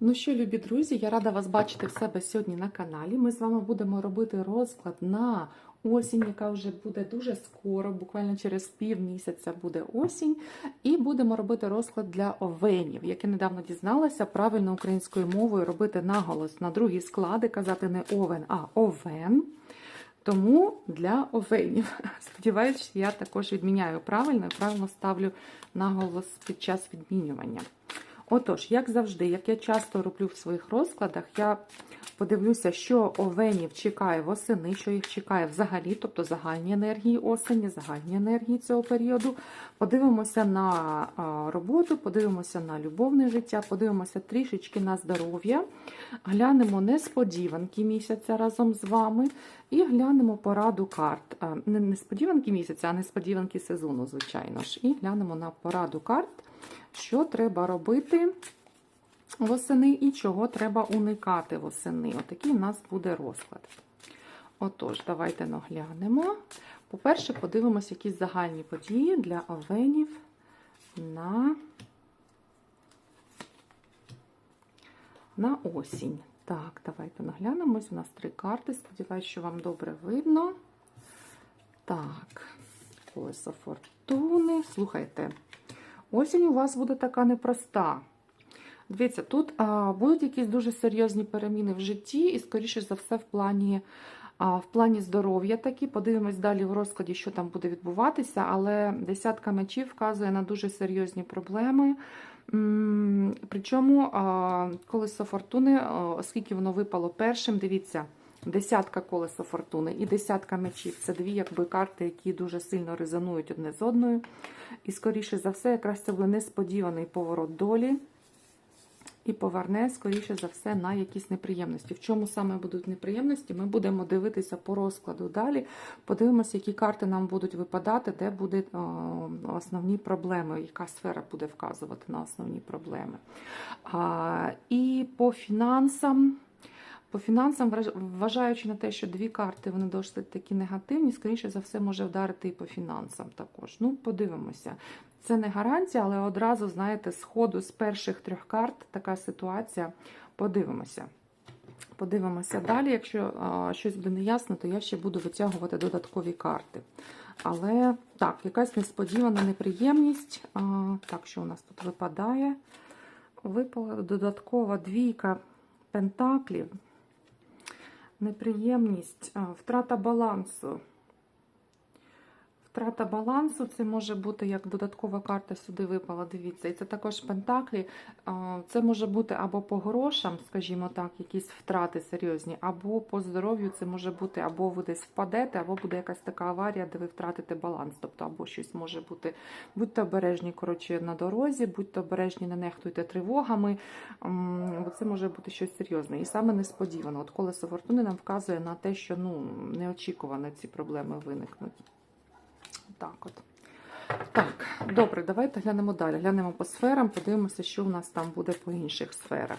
Ну що, любі друзі, я рада вас бачити в себе сьогодні на каналі. Ми з вами будемо робити розклад на осінь, яка вже буде дуже скоро, буквально через пів місяця буде осінь. І будемо робити розклад для овенів. Як я недавно дізналася, правильно українською мовою робити наголос на другі склади, казати не овен, а овен. Тому для овенів. Сподіваюсь, я також відміняю правильно і правильно ставлю наголос під час відмінювання. Отож, як завжди, як я часто роблю в своїх розкладах, я подивлюся, що овенів чекає восени, що їх чекає взагалі, тобто загальні енергії осені, загальні енергії цього періоду. Подивимося на роботу, подивимося на любовне життя, подивимося трішечки на здоров'я, глянемо несподіванки місяця разом з вами і глянемо пораду карт. Не несподіванки місяця, а несподіванки сезону, звичайно ж. І глянемо на пораду карт що треба робити восени і чого треба уникати восени. Отакий у нас буде розклад. Отож, давайте наглянемо. По-перше, подивимося якісь загальні події для овенів на, на осінь. Так, давайте наглянемось. У нас три карти. Сподіваюсь, що вам добре видно. Так, колесо фортуни. Слухайте. Осінь у вас буде така непроста. Дивіться, тут а, будуть якісь дуже серйозні переміни в житті, і, скоріше за все, в плані а, в плані здоров'я такі. Подивимось далі в розкладі, що там буде відбуватися, але десятка мечів вказує на дуже серйозні проблеми. Причому колесо фортуни, оскільки воно випало першим, дивіться. Десятка колесо фортуни і десятка мечів це дві якби карти, які дуже сильно резонують одне з одною. І, скоріше за все, якраз це буде несподіваний поворот долі. І поверне, скоріше за все, на якісь неприємності. В чому саме будуть неприємності, ми будемо дивитися по розкладу далі. Подивимося, які карти нам будуть випадати, де будуть основні проблеми, яка сфера буде вказувати на основні проблеми. А, І по фінансам. По фінансам, вважаючи на те, що дві карти вони досить такі негативні, скоріше за все, може вдарити і по фінансам також. Ну, подивимося. Це не гарантія, але одразу, знаєте, з ходу з перших трьох карт така ситуація. Подивимося. Подивимося далі. Якщо а, щось буде неясно, то я ще буду витягувати додаткові карти. Але так, якась несподівана неприємність. А, так, що у нас тут випадає? Випала додаткова двійка пентаклів неприємність, втрата балансу. Втрата балансу це може бути як додаткова карта сюди випала, дивіться. І це також пентаклі. Це може бути або по грошам, скажімо так, якісь втрати серйозні, або по здоров'ю це може бути, або ви десь впадете, або буде якась така аварія, де ви втратите баланс. Тобто, або щось може бути. Будьте обережні коротше, на дорозі, будьте обережні, не нехтуйте тривогами, бо це може бути щось серйозне. І саме несподівано. От колесо фортуни нам вказує на те, що ну, неочікувано ці проблеми виникнуть. Так от. Так, добре, давайте глянемо далі. Глянемо по сферам, подивимося, що в нас там буде по інших сферах.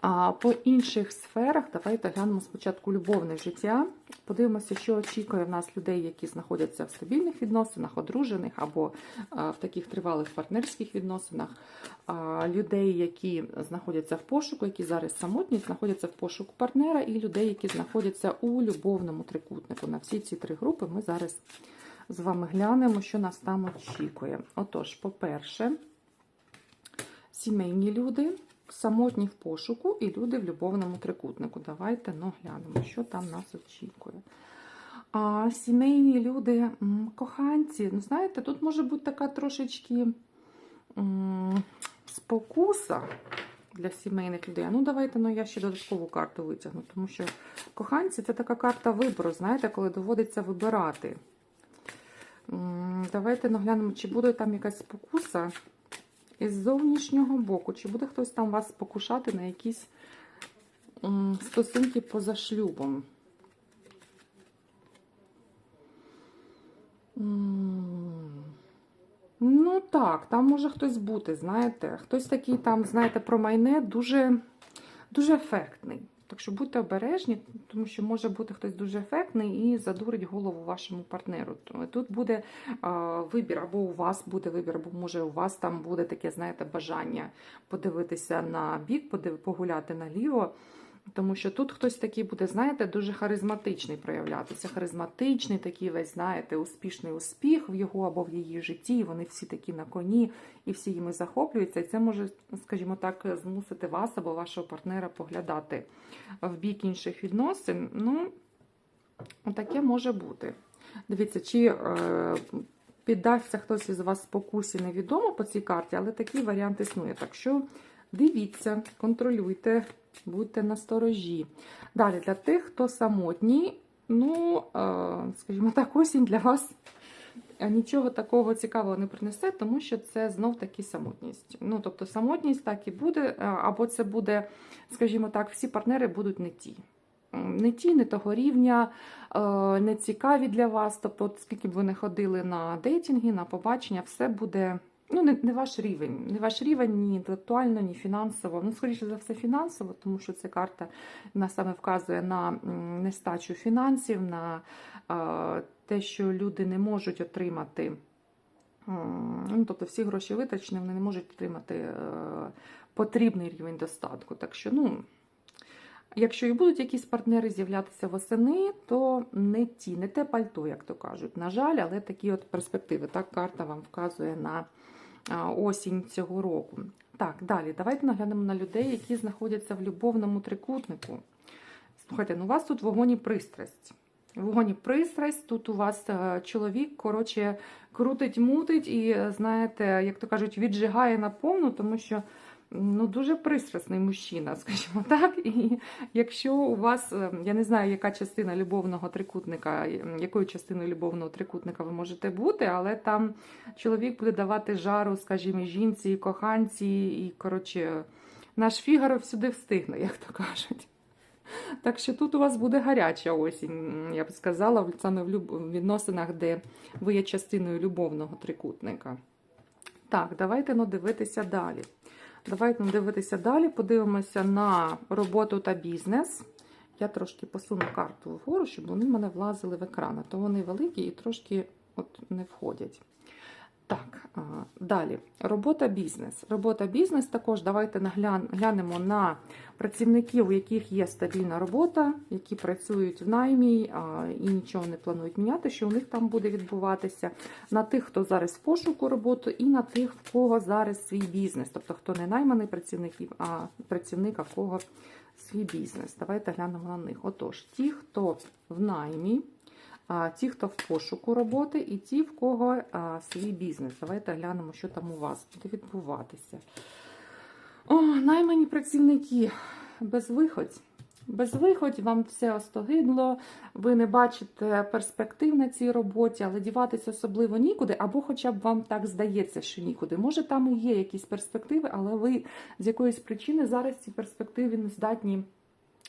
А по інших сферах давайте глянемо спочатку любовне життя. Подивимося, що очікує в нас людей, які знаходяться в стабільних відносинах, одружених або в таких тривалих партнерських відносинах. Людей, які знаходяться в пошуку, які зараз самотні, знаходяться в пошуку партнера, і людей, які знаходяться у любовному трикутнику. На всі ці три групи ми зараз з вами глянемо, що нас там очікує. Отож, по-перше, сімейні люди, самотні в пошуку і люди в любовному трикутнику. Давайте ну, глянемо, що там нас очікує. А Сімейні люди, коханці, ну, знаєте, тут може бути така трошечки спокуса для сімейних людей. Ну, давайте ну, я ще додаткову карту витягну, тому що коханці це така карта вибору, знаєте, коли доводиться вибирати. Давайте наглянемо, чи буде там якась спокуса із зовнішнього боку, чи буде хтось там вас спокушати на якісь стосунки поза шлюбом. Ну так, там може хтось бути, знаєте. Хтось такий там, знаєте, про майне дуже, дуже ефектний. Так що будьте обережні, тому що може бути хтось дуже ефектний і задурить голову вашому партнеру. Тут буде а, вибір, або у вас буде вибір, або може у вас там буде таке, знаєте, бажання подивитися на бік, погуляти наліво. Тому що тут хтось такий буде, знаєте, дуже харизматичний проявлятися. Харизматичний, такий весь, знаєте, успішний успіх в його або в її житті. і Вони всі такі на коні і всі їми захоплюються. І це може, скажімо так, змусити вас або вашого партнера поглядати в бік інших відносин. Ну, таке може бути. Дивіться, чи е, піддасться хтось із вас спокусі, невідомо по цій карті, але такий варіант існує. Так що дивіться, контролюйте, будьте насторожі. Далі, для тих, хто самотній, ну, е, скажімо так, осінь для вас нічого такого цікавого не принесе, тому що це знов таки самотність. Ну, тобто, самотність так і буде, е, або це буде, скажімо так, всі партнери будуть не ті. Не ті, не того рівня, е, не цікаві для вас. Тобто, скільки б ви не ходили на дейтинги, на побачення, все буде ну, не, не ваш рівень. Не ваш рівень ні інтелектуально, ні фінансово. Ну, скоріше за все, фінансово, тому що ця карта саме вказує на нестачу фінансів, на е, те, що люди не можуть отримати. Ну, тобто всі гроші витрачені, вони не можуть отримати е, потрібний рівень достатку. Так що, ну, Якщо і будуть якісь партнери з'являтися восени, то не ті, не те пальто, як то кажуть. На жаль, але такі от перспективи. Так, карта вам вказує на осінь цього року. Так, далі, давайте наглянемо на людей, які знаходяться в любовному трикутнику. Слухайте, ну у вас тут вогонь і пристрасть. Вогонь і пристрасть, тут у вас е, чоловік, коротше, крутить, мутить і, е, знаєте, як то кажуть, віджигає наповну, тому що ну, дуже пристрасний мужчина, скажімо так. І якщо у вас, е, я не знаю, яка частина любовного трикутника, е, якою частиною любовного трикутника ви можете бути, але там чоловік буде давати жару, скажімо, жінці, і коханці, і, коротше, наш Фігаро всюди встигне, як то кажуть. Так що тут у вас буде гаряча осінь, я б сказала, саме в відносинах, де ви є частиною любовного трикутника. Так, давайте ну, дивитися далі. Давайте дивитися далі, подивимося на роботу та бізнес. Я трошки посуну карту вгору, щоб вони в мене влазили в екран, а то вони великі і трошки от не входять. Так, далі. Робота бізнес. Робота бізнес також давайте глянемо на працівників, у яких є стабільна робота, які працюють в наймі і нічого не планують міняти, що у них там буде відбуватися. На тих, хто зараз в пошуку роботи, і на тих, в кого зараз свій бізнес. Тобто, хто не найманий працівників, а працівник, а в кого свій бізнес. Давайте глянемо на них. Отож, ті, хто в наймі, ті, хто в пошуку роботи, і ті, в кого свій бізнес. Давайте глянемо, що там у вас буде відбуватися. О, наймані працівники, безвиходь. Безвиходь, вам все остогидло, ви не бачите перспектив на цій роботі, але діватися особливо нікуди, або хоча б вам так здається, що нікуди. Може, там і є якісь перспективи, але ви з якоїсь причини зараз ці перспективи не здатні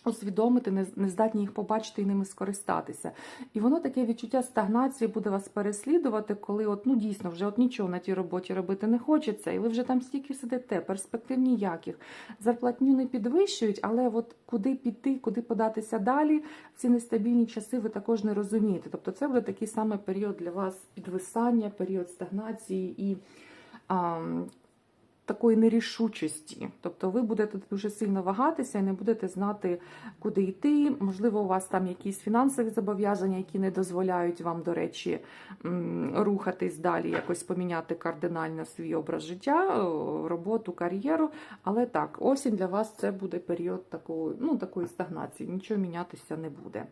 усвідомити, не, не здатні їх побачити і ними скористатися. І воно таке відчуття стагнації буде вас переслідувати, коли от, ну, дійсно вже от нічого на тій роботі робити не хочеться, і ви вже там стільки сидите, перспектив ніяких. Зарплатню не підвищують, але от куди піти, куди податися далі, в ці нестабільні часи ви також не розумієте. Тобто це буде такий самий період для вас підвисання, період стагнації і. А, Такої нерішучості, тобто ви будете дуже сильно вагатися і не будете знати, куди йти. Можливо, у вас там якісь фінансові зобов'язання, які не дозволяють вам, до речі, рухатись далі, якось поміняти кардинально свій образ життя, роботу, кар'єру. Але так, осінь для вас це буде період такої, ну, такої стагнації, нічого мінятися не буде.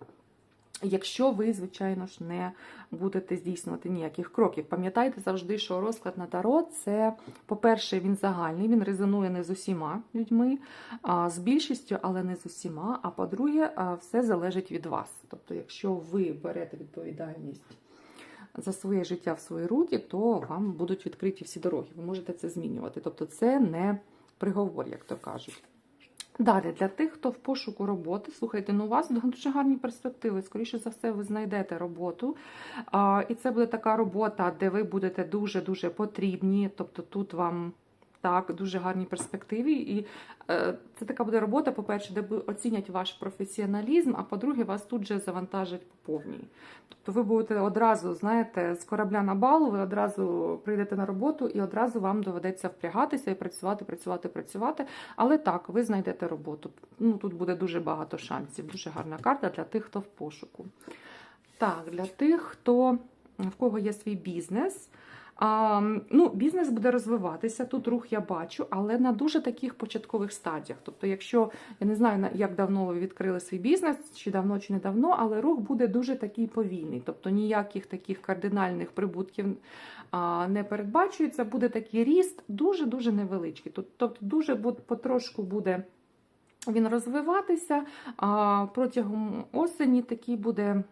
Якщо ви, звичайно ж, не будете здійснювати ніяких кроків, пам'ятайте завжди, що розклад на таро це, по-перше, він загальний, він резонує не з усіма людьми, а з більшістю, але не з усіма. А по-друге, все залежить від вас. Тобто, якщо ви берете відповідальність за своє життя в свої руки, то вам будуть відкриті всі дороги. Ви можете це змінювати. Тобто, це не приговор, як то кажуть. Далі, для тих, хто в пошуку роботи, слухайте, ну у вас дуже гарні перспективи. Скоріше за все, ви знайдете роботу. І це буде така робота, де ви будете дуже-дуже потрібні. Тобто тут вам Так, дуже гарні перспективи. І е, це така буде робота, по-перше, де оцінять ваш професіоналізм, а по-друге, вас тут же завантажать по повній. Тобто ви будете одразу, знаєте, з корабля на бал, ви одразу прийдете на роботу і одразу вам доведеться впрягатися і працювати, працювати, працювати. Але так, ви знайдете роботу. Ну, тут буде дуже багато шансів. Дуже гарна карта для тих, хто в пошуку. Так, для тих, хто в кого є свій бізнес. А, ну, бізнес буде розвиватися. Тут рух я бачу, але на дуже таких початкових стадіях. Тобто, якщо я не знаю, як давно ви відкрили свій бізнес, чи давно, чи не давно, але рух буде дуже такий повільний. Тобто ніяких таких кардинальних прибутків а, не передбачується. Буде такий ріст, дуже-дуже невеличкий. Тобто, дуже потрошку буде він розвиватися. А протягом осені такий буде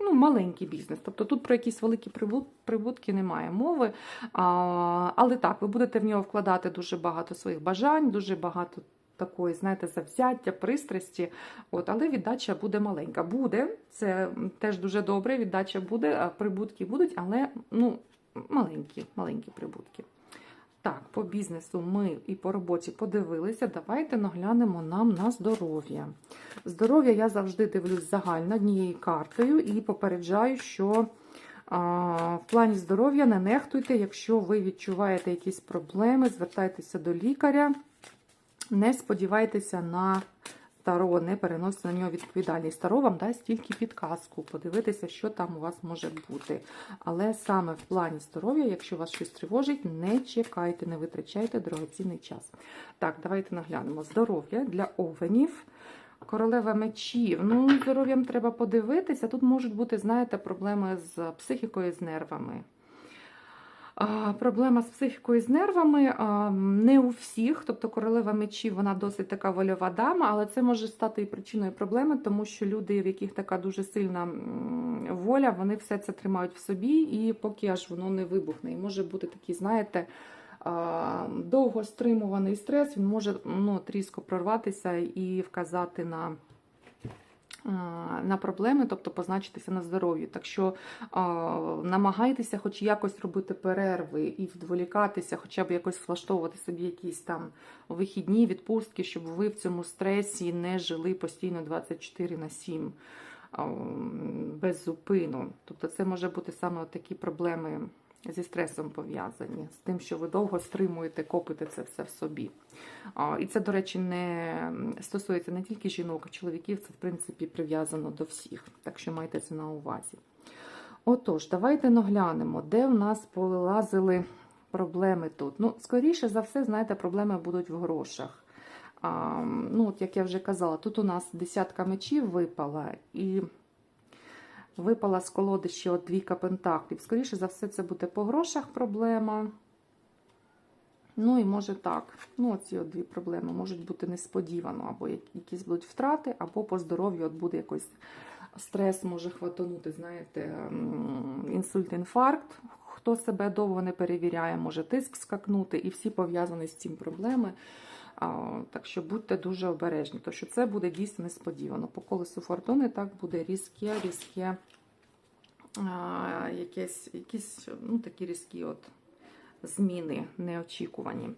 ну, маленький бізнес. Тобто тут про якісь великі прибутки немає мови. Але так, ви будете в нього вкладати дуже багато своїх бажань, дуже багато такої, знаєте, завзяття, пристрасті. От, але віддача буде маленька. Буде, це теж дуже добре, віддача буде, прибутки будуть, але ну, маленькі, маленькі прибутки. Так, по бізнесу ми і по роботі подивилися. Давайте наглянемо нам на здоров'я. Здоров'я я завжди дивлюсь загально однією картою і попереджаю, що а, в плані здоров'я не нехтуйте, якщо ви відчуваєте якісь проблеми, звертайтеся до лікаря. Не сподівайтеся на таро, не переносите на нього відповідальність. Таро вам дасть тільки підказку, подивитися, що там у вас може бути. Але саме в плані здоров'я, якщо вас щось тривожить, не чекайте, не витрачайте дорогоцінний час. Так, давайте наглянемо. Здоров'я для овенів. Королева мечів. Ну, здоров'ям треба подивитися. Тут можуть бути, знаєте, проблеми з психікою, з нервами. Проблема з психікою з нервами не у всіх, тобто королева мечів, вона досить така вольова дама, але це може стати і причиною проблеми, тому що люди, в яких така дуже сильна воля, вони все це тримають в собі, і поки аж воно не вибухне. І може бути такий, знаєте, довго стримуваний стрес, він може ну, різко прорватися і вказати на. А, На проблеми, тобто позначитися на здоров'ї. Так що намагайтеся хоч якось робити перерви і відволікатися, хоча б якось влаштовувати собі якісь там вихідні відпустки, щоб ви в цьому стресі не жили постійно 24 на 7 без зупину. Тобто це може бути саме такі проблеми зі стресом пов'язані, з тим, що ви довго стримуєте, копите це все в собі. І це, до речі, не стосується не тільки жінок, а чоловіків, це в принципі прив'язано до всіх. Так що майте це на увазі. Отож, давайте наглянемо, де в нас повилазили проблеми тут. Ну, скоріше за все, знаєте, проблеми будуть в грошах. А, ну, от як я вже казала, тут у нас десятка мечів випала, і випала з колоди ще от двійка пентаклів. Скоріше за все, це буде по грошах проблема. Ну і може так. Ну, оці от дві проблеми можуть бути несподівано, або якісь будуть втрати, або по здоров'ю от буде якийсь стрес може хватанути, знаєте, інсульт, інфаркт. Хто себе довго не перевіряє, може тиск скакнути, і всі пов'язані з цим проблеми. Так що будьте дуже обережні, тому що це буде дійсно несподівано. По колесу фортуни так буде різке, різке, а, якесь, якісь ну, такі різкі от зміни неочікувані.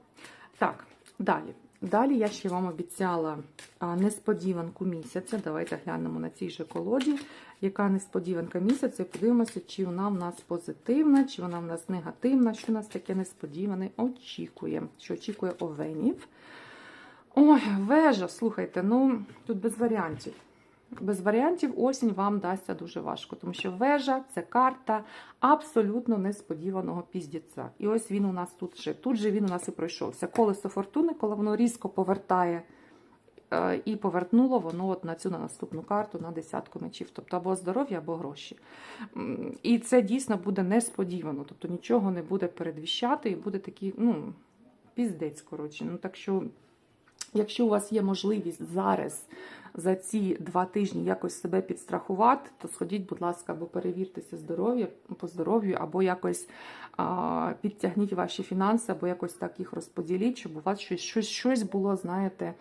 Так, далі. Далі я ще вам обіцяла несподіванку місяця. Давайте глянемо на цій же колоді, яка несподіванка місяця, і подивимося, чи вона в нас позитивна, чи вона в нас негативна, що нас таке несподіване очікує. Що очікує овенів. Ой, вежа, слухайте, ну тут без варіантів. Без варіантів осінь вам дасться дуже важко, тому що вежа це карта абсолютно несподіваного піздіця. І ось він у нас тут же. Тут же він у нас і пройшовся. Колесо фортуни, коли воно різко повертає е, і повернуло воно от на цю на наступну карту на десятку мечів. Тобто або здоров'я, або гроші. І це дійсно буде несподівано. Тобто нічого не буде передвіщати, і буде такий, ну, піздець, коротше. Ну так що. Якщо у вас є можливість зараз за ці два тижні якось себе підстрахувати, то сходіть, будь ласка, або перевіртеся здоров'я по здоров'ю, або якось а, підтягніть ваші фінанси, або якось так їх розподіліть, щоб у вас щось, щось, щось було, знаєте,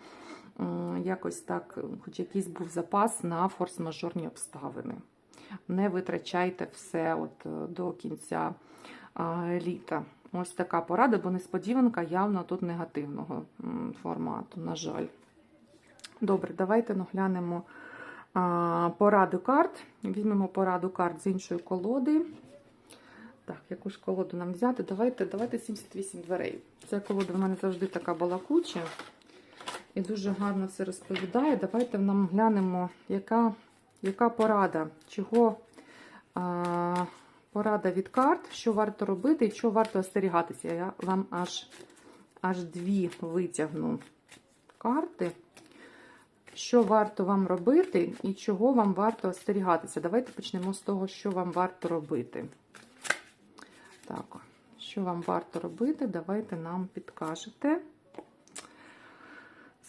якось так, хоч якийсь був запас на форс-мажорні обставини. Не витрачайте все от е, до кінця а, літа. Ось така порада, бо несподіванка явно тут негативного формату, на жаль. Добре, давайте наглянемо пораду карт. Візьмемо пораду карт з іншої колоди. Так, яку ж колоду нам взяти? Давайте, давайте 78 дверей. Ця колода в мене завжди така балакуча і дуже гарно все розповідає. Давайте нам глянемо, яка, яка порада, чого а, порада від карт, що варто робити і що варто остерігатися. Я вам аж, аж дві витягну карти. Що варто вам робити і чого вам варто остерігатися? Давайте почнемо з того, що вам варто робити. Так, що вам варто робити, давайте нам підкажете.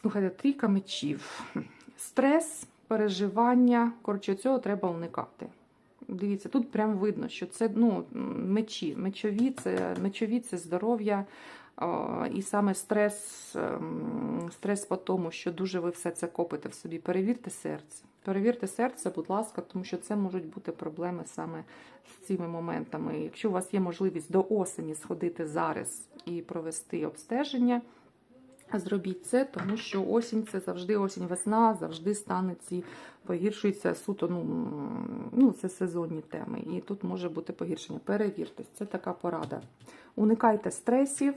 Слухайте, трійка мечів. Стрес, переживання. Коротше, цього треба уникати. Дивіться, тут прям видно, що це ну, мечі. Мечові це, мечові це здоров'я. І саме стрес, ем, стрес по тому, що дуже ви все це копите в собі. Перевірте серце. Перевірте серце, будь ласка, тому що це можуть бути проблеми саме з цими моментами. Якщо у вас є можливість до осені сходити зараз і провести обстеження, зробіть це, тому що осінь це завжди осінь, весна, завжди стане ці погіршуються суто. Ну, ну це сезонні теми. І тут може бути погіршення. Перевіртесь, це така порада. Уникайте стресів.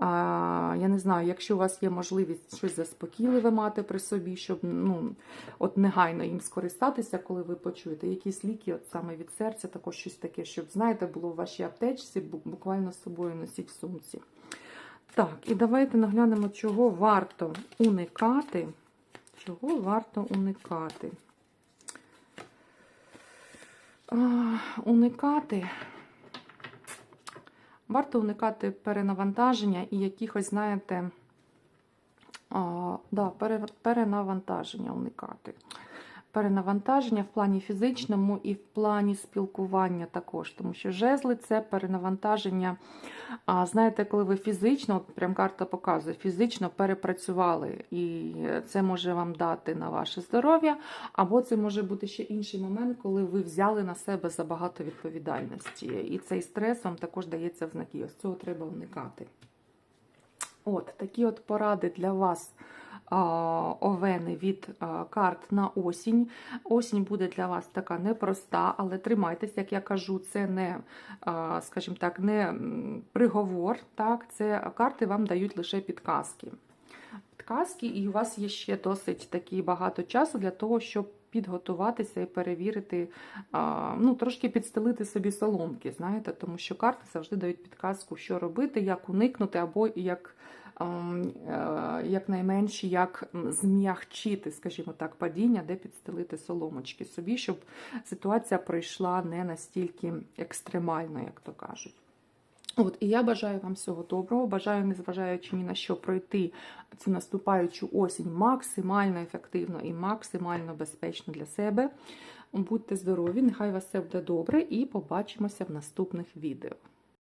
А, я не знаю, якщо у вас є можливість щось заспокійливе мати при собі, щоб ну, от негайно їм скористатися, коли ви почуєте якісь ліки, от саме від серця, також щось таке, щоб, знаєте, було в вашій аптечці, буквально з собою носіть в сумці. Так, і давайте наглянемо, чого варто уникати. Чого варто уникати? А, уникати. Варто уникати перенавантаження і якихось, знаєте, а, да, пере- перенавантаження уникати. Перенавантаження в плані фізичному і в плані спілкування також, тому що жезли це перенавантаження. А знаєте, коли ви фізично, от прям карта показує, фізично перепрацювали, і це може вам дати на ваше здоров'я, або це може бути ще інший момент, коли ви взяли на себе забагато відповідальності. І цей стрес вам також дається в знаки. Ось цього треба уникати. От такі от поради для вас. Овени від карт на осінь. Осінь буде для вас така непроста, але тримайтеся, як я кажу, це не, скажімо так, не приговор. Так? Це карти вам дають лише підказки. Підказки, і у вас є ще досить такі багато часу для того, щоб підготуватися і перевірити, ну, трошки підстелити собі соломки, знаєте, тому що карти завжди дають підказку, що робити, як уникнути, або як якнайменше як зм'ягчити, скажімо так, падіння, де підстелити соломочки собі, щоб ситуація пройшла не настільки екстремально, як то кажуть. От, і я бажаю вам всього доброго. Бажаю, незважаючи ні на що, пройти цю наступаючу осінь максимально ефективно і максимально безпечно для себе. Будьте здорові, нехай вас все буде добре, і побачимося в наступних відео.